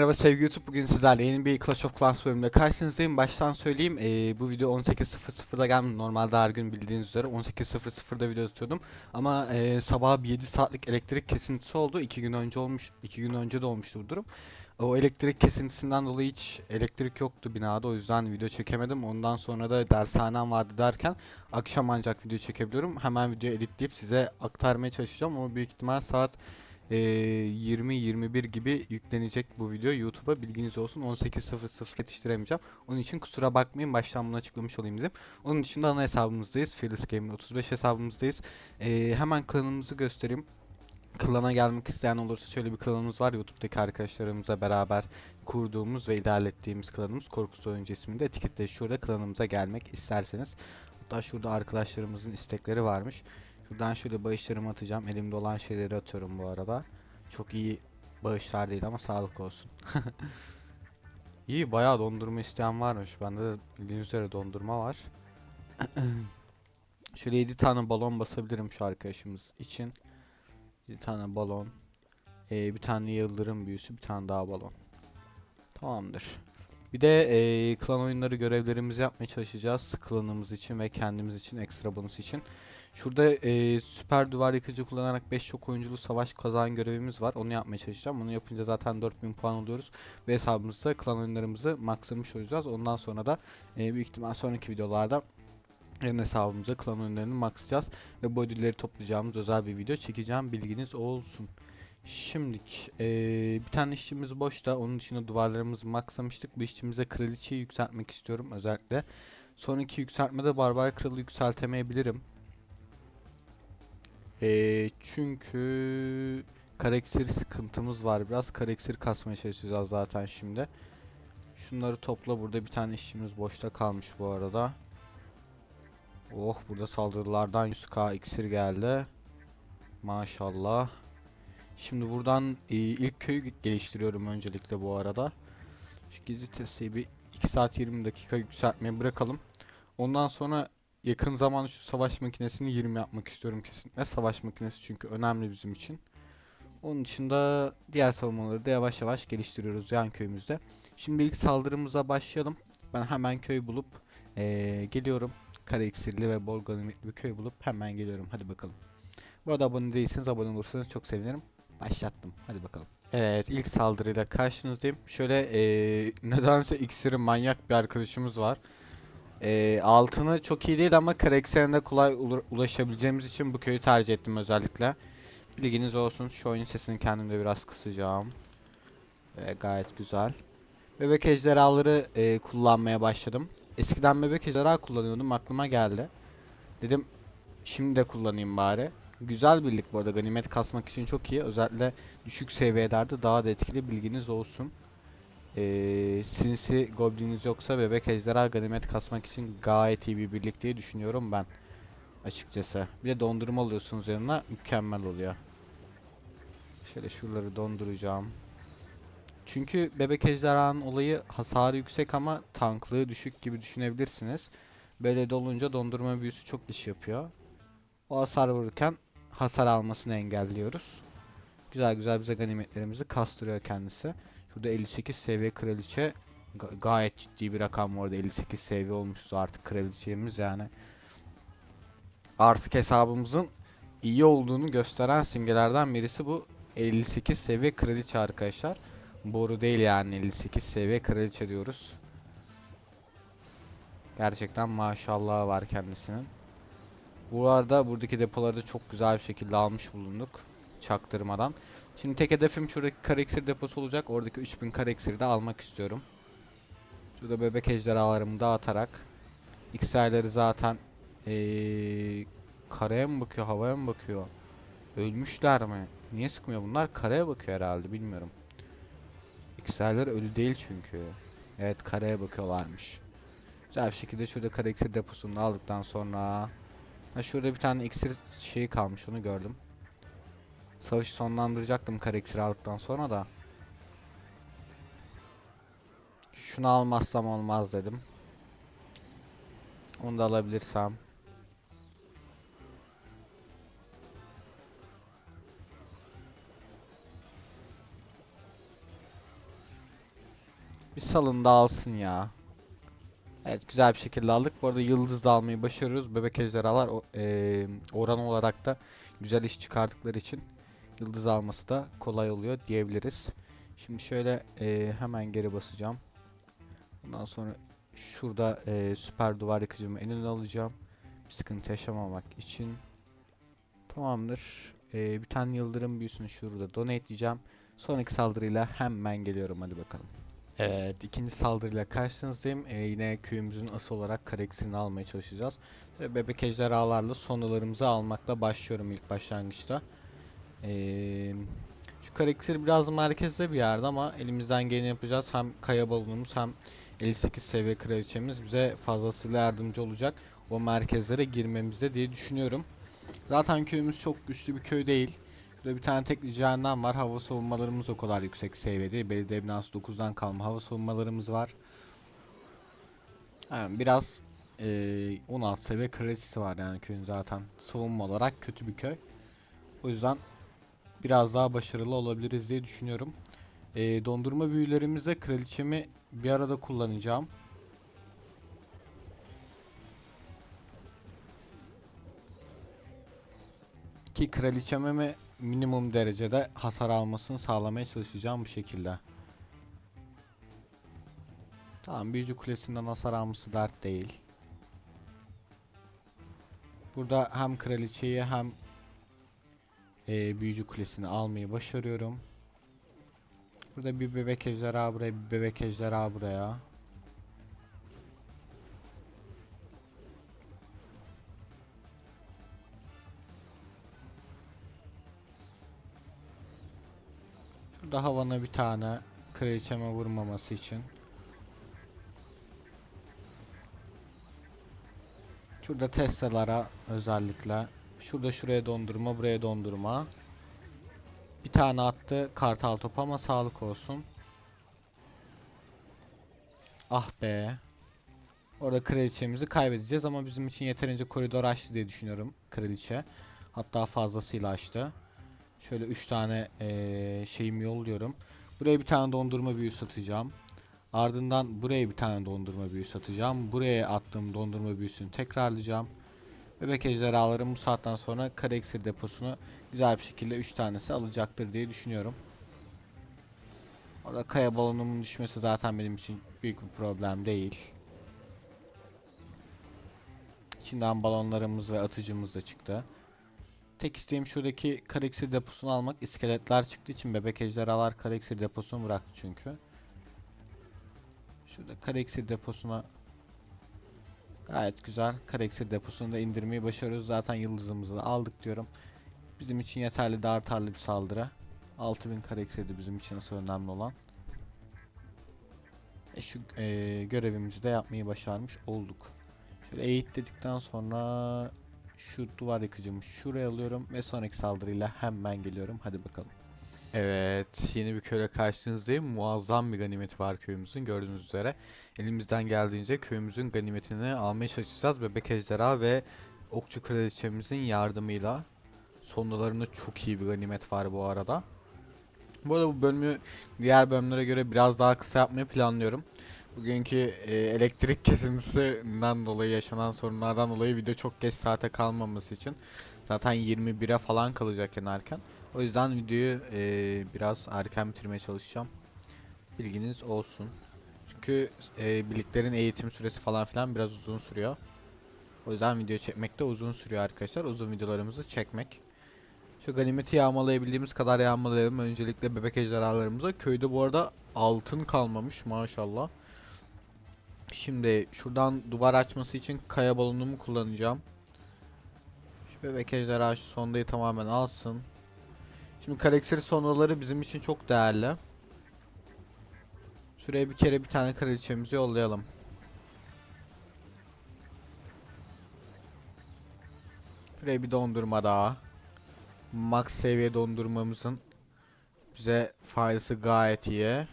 Merhaba sevgili YouTube bugün sizlerle yeni bir Clash of Clans bölümünde karşınızdayım. Baştan söyleyeyim ee, bu video 18.00'da gelmedi. Normalde her gün bildiğiniz üzere 18.00'da video tutuyordum. Ama ee, sabah bir 7 saatlik elektrik kesintisi oldu. 2 gün önce olmuş, 2 gün önce de olmuştu bu durum. O elektrik kesintisinden dolayı hiç elektrik yoktu binada o yüzden video çekemedim. Ondan sonra da dershanem vardı derken akşam ancak video çekebiliyorum. Hemen video editleyip size aktarmaya çalışacağım ama büyük ihtimal saat 20-21 gibi yüklenecek bu video YouTube'a. Bilginiz olsun 18.00 yetiştiremeyeceğim. Onun için kusura bakmayın baştan bunu açıklamış olayım dedim. Onun dışında ana hesabımızdayız Fearless Gamer 35 hesabımızdayız. Ee, hemen klanımızı göstereyim. Klana gelmek isteyen olursa şöyle bir klanımız var. YouTube'daki arkadaşlarımızla beraber kurduğumuz ve ilerlettiğimiz klanımız Korkusuz Oyuncu isminde. Etiketle şurada klanımıza gelmek isterseniz. Hatta şurada arkadaşlarımızın istekleri varmış Şuradan şöyle bağışlarımı atacağım. Elimde olan şeyleri atıyorum bu arada. Çok iyi bağışlar değil ama sağlık olsun. iyi bayağı dondurma isteyen varmış. Bende de bildiğiniz üzere dondurma var. şöyle 7 tane balon basabilirim şu arkadaşımız için. 7 tane balon. Ee, bir tane yıldırım büyüsü, bir tane daha balon. Tamamdır. Bir de ee, klan oyunları görevlerimizi yapmaya çalışacağız. Klanımız için ve kendimiz için, ekstra bonus için. Şurada e, süper duvar yıkıcı kullanarak 5 çok oyunculu savaş kazan görevimiz var. Onu yapmaya çalışacağım. Onu yapınca zaten 4000 puan alıyoruz. Ve hesabımızda klan oyunlarımızı maxlamış olacağız. Ondan sonra da e, büyük ihtimal sonraki videolarda yan hesabımıza klan oyunlarını maxlayacağız. Ve bu ödülleri toplayacağımız özel bir video çekeceğim. Bilginiz olsun. Şimdilik e, bir tane işçimiz boşta. Onun dışında duvarlarımızı maxlamıştık. Bu işçimize kraliçeyi yükseltmek istiyorum özellikle. Sonraki yükseltmede barbar kralı yükseltemeyebilirim. Ee, çünkü karakter sıkıntımız var biraz. Karakter kasmaya çalışacağız zaten şimdi. Şunları topla. Burada bir tane işçimiz boşta kalmış bu arada. Oh burada saldırılardan 100k iksir geldi. Maşallah. Şimdi buradan e, ilk köyü geliştiriyorum öncelikle bu arada. Şu gizli testi bir 2 saat 20 dakika yükseltmeye bırakalım. Ondan sonra yakın zaman şu savaş makinesini 20 yapmak istiyorum kesinlikle. Savaş makinesi çünkü önemli bizim için. Onun dışında diğer savunmaları da yavaş yavaş geliştiriyoruz yan köyümüzde. Şimdi ilk saldırımıza başlayalım. Ben hemen köy bulup ee, geliyorum. Kara iksirli ve bol ganimetli bir köy bulup hemen geliyorum. Hadi bakalım. Bu arada abone değilseniz abone olursanız çok sevinirim. Başlattım. Hadi bakalım. Evet ilk saldırıyla karşınızdayım. Şöyle ee, nedense iksiri manyak bir arkadaşımız var. E, altını çok iyi değil ama karakterine kolay ulaşabileceğimiz için bu köyü tercih ettim özellikle. Bilginiz olsun. Şu oyun sesini kendimde biraz kısacağım. E, gayet güzel. Bebek ejderhaları e, kullanmaya başladım. Eskiden bebek ejderha kullanıyordum aklıma geldi. Dedim şimdi de kullanayım bari. Güzel birlik bu arada ganimet kasmak için çok iyi. Özellikle düşük seviyelerde daha da etkili bilginiz olsun e, sinsi goblininiz yoksa bebek ejderha ganimet kasmak için gayet iyi bir birlik diye düşünüyorum ben. Açıkçası. Bir de dondurma alıyorsunuz yanına mükemmel oluyor. Şöyle şuraları donduracağım. Çünkü bebek ejderhanın olayı hasarı yüksek ama tanklığı düşük gibi düşünebilirsiniz. Böyle dolunca dondurma büyüsü çok iş yapıyor. O hasar vururken hasar almasını engelliyoruz. Güzel güzel bize ganimetlerimizi kastırıyor kendisi. Şurada 58 seviye kraliçe Ga gayet ciddi bir rakam bu arada 58 seviye olmuşuz artık kraliçemiz yani. Artık hesabımızın iyi olduğunu gösteren simgelerden birisi bu 58 seviye kraliçe arkadaşlar. Boru değil yani 58 seviye kraliçe diyoruz. Gerçekten maşallah var kendisinin. Bu arada buradaki depoları da çok güzel bir şekilde almış bulunduk. Çaktırmadan. Şimdi tek hedefim şuradaki kare iksir deposu olacak. Oradaki 3000 kare iksiri de almak istiyorum. Şurada bebek ejderhalarımı dağıtarak. XR'leri zaten ee, kareye mi bakıyor havaya mı bakıyor? Ölmüşler mi? Niye sıkmıyor bunlar? Kareye bakıyor herhalde bilmiyorum. XR'ler ölü değil çünkü. Evet kareye bakıyorlarmış. Güzel bir şekilde şurada kare iksir deposunu aldıktan sonra ha şurada bir tane iksir şeyi kalmış onu gördüm. Savaşı sonlandıracaktım kare aldıktan sonra da. Şunu almazsam olmaz dedim. Onu da alabilirsem. Bir salın da alsın ya. Evet güzel bir şekilde aldık. Bu arada yıldız da almayı başarıyoruz. Bebek ejderhalar o- eee, oran olarak da güzel iş çıkardıkları için yıldız alması da kolay oluyor diyebiliriz. Şimdi şöyle eee, hemen geri basacağım. Ondan sonra şurada eee, süper duvar yıkıcımı en öne alacağım. Bir sıkıntı yaşamamak için. Tamamdır. Eee, bir tane yıldırım büyüsünü şurada donate diyeceğim. Sonraki saldırıyla hemen geliyorum hadi bakalım. Evet ikinci saldırıyla karşınızdayım. Ee, yine köyümüzün asıl olarak karakterini almaya çalışacağız. Ve bebek ejderhalarla sonularımızı almakla başlıyorum ilk başlangıçta. Ee, şu karakter biraz merkezde bir yerde ama elimizden geleni yapacağız. Hem kaya balonumuz hem 58 seviye kraliçemiz bize fazlasıyla yardımcı olacak. O merkezlere girmemize diye düşünüyorum. Zaten köyümüz çok güçlü bir köy değil. Burada bir tane tek cehennem var. Hava savunmalarımız o kadar yüksek seviyede. Belediye binası 9'dan kalma hava savunmalarımız var. Yani biraz eee 16 seviye kredisi var yani köyün zaten. Savunma olarak kötü bir köy. O yüzden biraz daha başarılı olabiliriz diye düşünüyorum. Eee, dondurma büyülerimizde kraliçemi bir arada kullanacağım. Ki kraliçeme minimum derecede hasar almasını sağlamaya çalışacağım bu şekilde. Tamam büyücü kulesinden hasar alması dert değil. Burada hem kraliçeyi hem eee, büyücü kulesini almayı başarıyorum. Burada bir bebek ejderha buraya, bir bebek ejderha buraya. Şurada havana bir tane kraliçeme vurmaması için. Şurada Tesla'lara özellikle. Şurada şuraya dondurma, buraya dondurma. Bir tane attı kartal top ama sağlık olsun. Ah be. Orada kraliçemizi kaybedeceğiz ama bizim için yeterince koridor açtı diye düşünüyorum kraliçe. Hatta fazlasıyla açtı. Şöyle 3 tane eee şeyimi yolluyorum. Buraya bir tane dondurma büyü satacağım. Ardından buraya bir tane dondurma büyü satacağım. Buraya attığım dondurma büyüsünü tekrarlayacağım. Bebek ejderhalarım bu saatten sonra iksir deposunu güzel bir şekilde 3 tanesi alacaktır diye düşünüyorum. Orada kaya balonumun düşmesi zaten benim için büyük bir problem değil. İçinden balonlarımız ve atıcımız da çıktı. Tek isteğim şuradaki kara iksir deposunu almak. İskeletler çıktığı için bebek ejderhalar kara iksir deposunu bıraktı çünkü. Şurada kara iksir deposuna gayet güzel kara iksir deposunu da indirmeyi başarıyoruz. Zaten yıldızımızı da aldık diyorum. Bizim için yeterli de artarlı bir saldırı. 6000 kara iksirdi bizim için asıl önemli olan. E şu e, görevimizi de yapmayı başarmış olduk. Şöyle eğit dedikten sonra şu duvar yıkıcımı şuraya alıyorum ve sonraki saldırıyla hemen geliyorum. Hadi bakalım. Evet, yeni bir köyle karşınızdayım. Muazzam bir ganimet var köyümüzün gördüğünüz üzere. Elimizden geldiğince köyümüzün ganimetini almaya çalışacağız. Bebek ejderha ve okçu kraliçemizin yardımıyla. Sonralarında çok iyi bir ganimet var bu arada. Bu arada bu bölümü diğer bölümlere göre biraz daha kısa yapmayı planlıyorum. Bugünkü e, elektrik kesintisinden dolayı yaşanan sorunlardan dolayı video çok geç saate kalmaması için zaten 21'e falan kalacak yanarken. O yüzden videoyu e, biraz erken bitirmeye çalışacağım. Bilginiz olsun. Çünkü e, birliklerin eğitim süresi falan filan biraz uzun sürüyor. O yüzden video çekmek de uzun sürüyor arkadaşlar. Uzun videolarımızı çekmek. Şu ganimeti yağmalayabildiğimiz kadar yağmalayalım. Öncelikle bebek ejderhalarımıza. Köyde bu arada altın kalmamış maşallah. Şimdi şuradan duvar açması için kaya balonumu kullanacağım. Şu bebek ejderha sondayı tamamen alsın. Şimdi karakter sonraları bizim için çok değerli. Şuraya bir kere bir tane kraliçemizi yollayalım. Şuraya bir dondurma daha. Max seviye dondurmamızın bize faydası gayet iyi.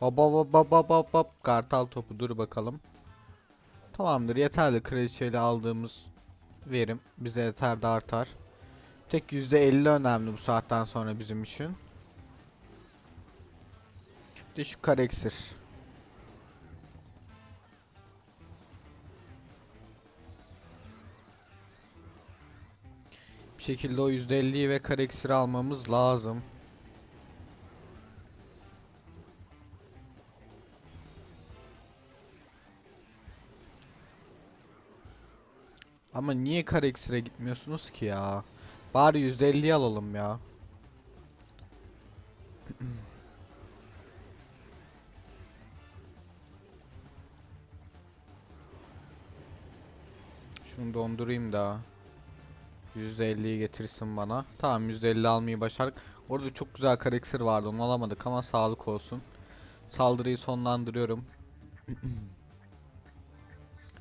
Hop hop hop hop hop hop kartal topu dur bakalım. Tamamdır yeterli kraliçeyle aldığımız verim bize yeter de artar. Tek %50 önemli bu saatten sonra bizim için. de şu kare iksir. Bir şekilde o %50'yi ve kare iksiri almamız lazım. Ama niye kare gitmiyorsunuz ki ya? Bari %50'yi alalım ya. Şunu dondurayım da. %50'yi getirsin bana. Tamam %50 almayı başardık. Orada çok güzel kare iksir vardı onu alamadık ama sağlık olsun. Saldırıyı sonlandırıyorum.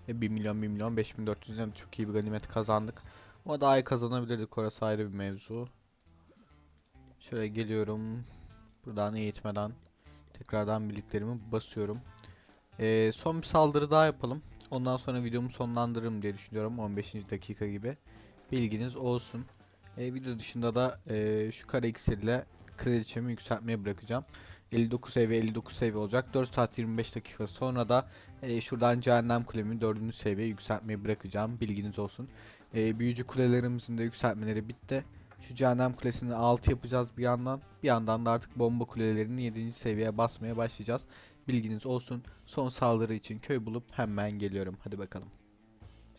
Ve 1 milyon 1 milyon 5400'den çok iyi bir ganimet kazandık. Ama daha iyi kazanabilirdik orası ayrı bir mevzu. Şöyle geliyorum. Buradan eğitmeden tekrardan birliklerimi basıyorum. Ee, son bir saldırı daha yapalım. Ondan sonra videomu sonlandırırım diye düşünüyorum 15. dakika gibi. Bilginiz olsun. Ee, video dışında da ee, şu kare iksirle kraliçemi yükseltmeye bırakacağım. 59 seviye 59 seviye olacak. 4 saat 25 dakika sonra da ee, şuradan cehennem kulemi 4. seviye yükseltmeyi bırakacağım. Bilginiz olsun. Ee, büyücü kulelerimizin de yükseltmeleri bitti. Şu cehennem kulesini 6 yapacağız bir yandan. Bir yandan da artık bomba kulelerini 7. seviyeye basmaya başlayacağız. Bilginiz olsun. Son saldırı için köy bulup hemen geliyorum. Hadi bakalım.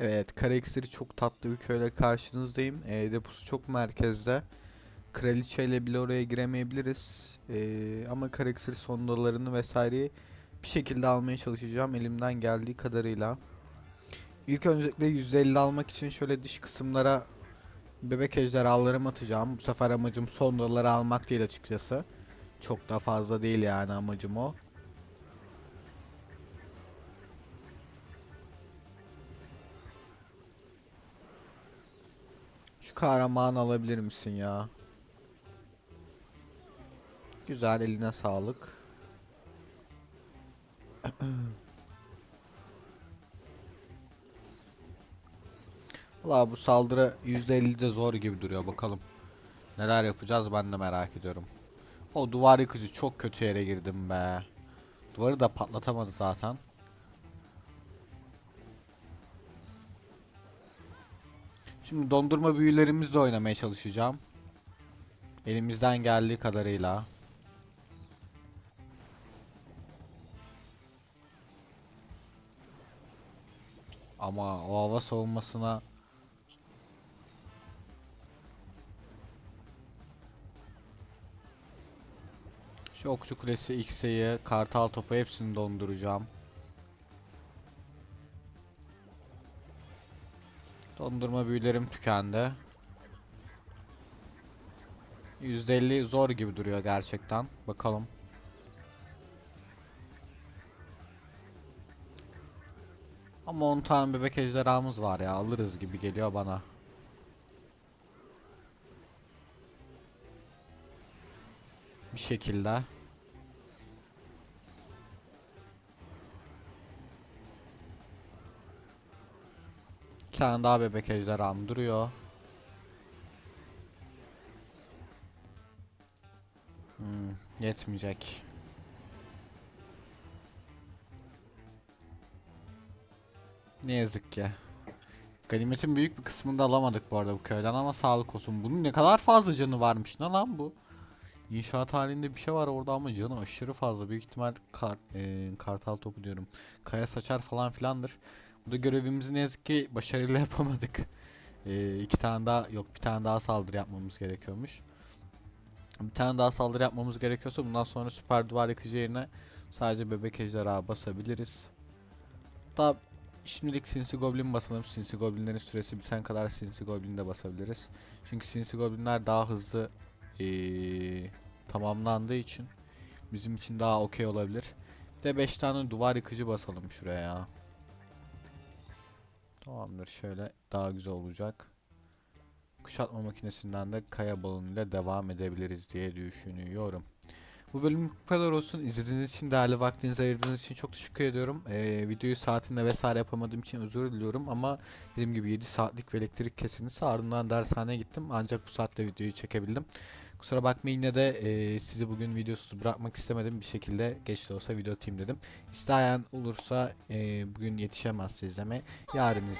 Evet, iksiri çok tatlı bir köyle karşınızdayım. Ee, deposu çok merkezde. Kraliçeyle bile oraya giremeyebiliriz. Ee, ama kare iksiri sondalarını vesaireyi bir şekilde almaya çalışacağım elimden geldiği kadarıyla. İlk öncelikle 150 almak için şöyle dış kısımlara bebek ejderhalarımı atacağım. Bu sefer amacım sondaları almak değil açıkçası. Çok da fazla değil yani amacım o. Şu kahraman alabilir misin ya? Güzel eline sağlık. Valla bu saldırı %50'de zor gibi duruyor bakalım. Neler yapacağız ben de merak ediyorum. O duvar yıkıcı çok kötü yere girdim be. Duvarı da patlatamadı zaten. Şimdi dondurma büyülerimizle oynamaya çalışacağım. Elimizden geldiği kadarıyla. Ama o hava savunmasına Şu okçu kulesi X'e'yi, kartal topu hepsini donduracağım. Dondurma büyülerim tükendi. %50 zor gibi duruyor gerçekten. Bakalım. Ama 10 tane bebek ejderhamız var ya alırız gibi geliyor bana. Bir şekilde. Bir tane daha bebek ejderham duruyor. Hmm, yetmeyecek. Ne yazık ki. Ganimetin büyük bir kısmını da alamadık bu arada bu köyden ama sağlık olsun. Bunun ne kadar fazla canı varmış ne lan bu? İnşaat halinde bir şey var orada ama canı aşırı fazla. Büyük ihtimal kar, e, kartal topu diyorum. Kaya saçar falan filandır. Bu da görevimizi ne yazık ki başarıyla yapamadık. E, iki tane daha yok bir tane daha saldırı yapmamız gerekiyormuş. Bir tane daha saldırı yapmamız gerekiyorsa bundan sonra süper duvar yıkıcı yerine sadece bebek ejderha basabiliriz. Hatta şimdilik sinsi goblin basalım. Sinsi goblinlerin süresi bitene kadar sinsi goblin de basabiliriz. Çünkü sinsi goblinler daha hızlı ee, tamamlandığı için bizim için daha okey olabilir. Bir de 5 tane duvar yıkıcı basalım şuraya ya. Tamamdır şöyle daha güzel olacak. Kuşatma makinesinden de kaya balonuyla devam edebiliriz diye düşünüyorum. Bu bölüm bu kadar olsun. İzlediğiniz için, değerli vaktinizi ayırdığınız için çok teşekkür ediyorum. Ee, videoyu saatinde vesaire yapamadığım için özür diliyorum ama dediğim gibi 7 saatlik bir elektrik kesintisi ardından dershaneye gittim. Ancak bu saatte videoyu çekebildim. Kusura bakmayın yine de e, sizi bugün videosuz bırakmak istemedim. Bir şekilde geç de olsa video atayım dedim. İsteyen olursa e, bugün yetişemezse izleme yarın izleyin.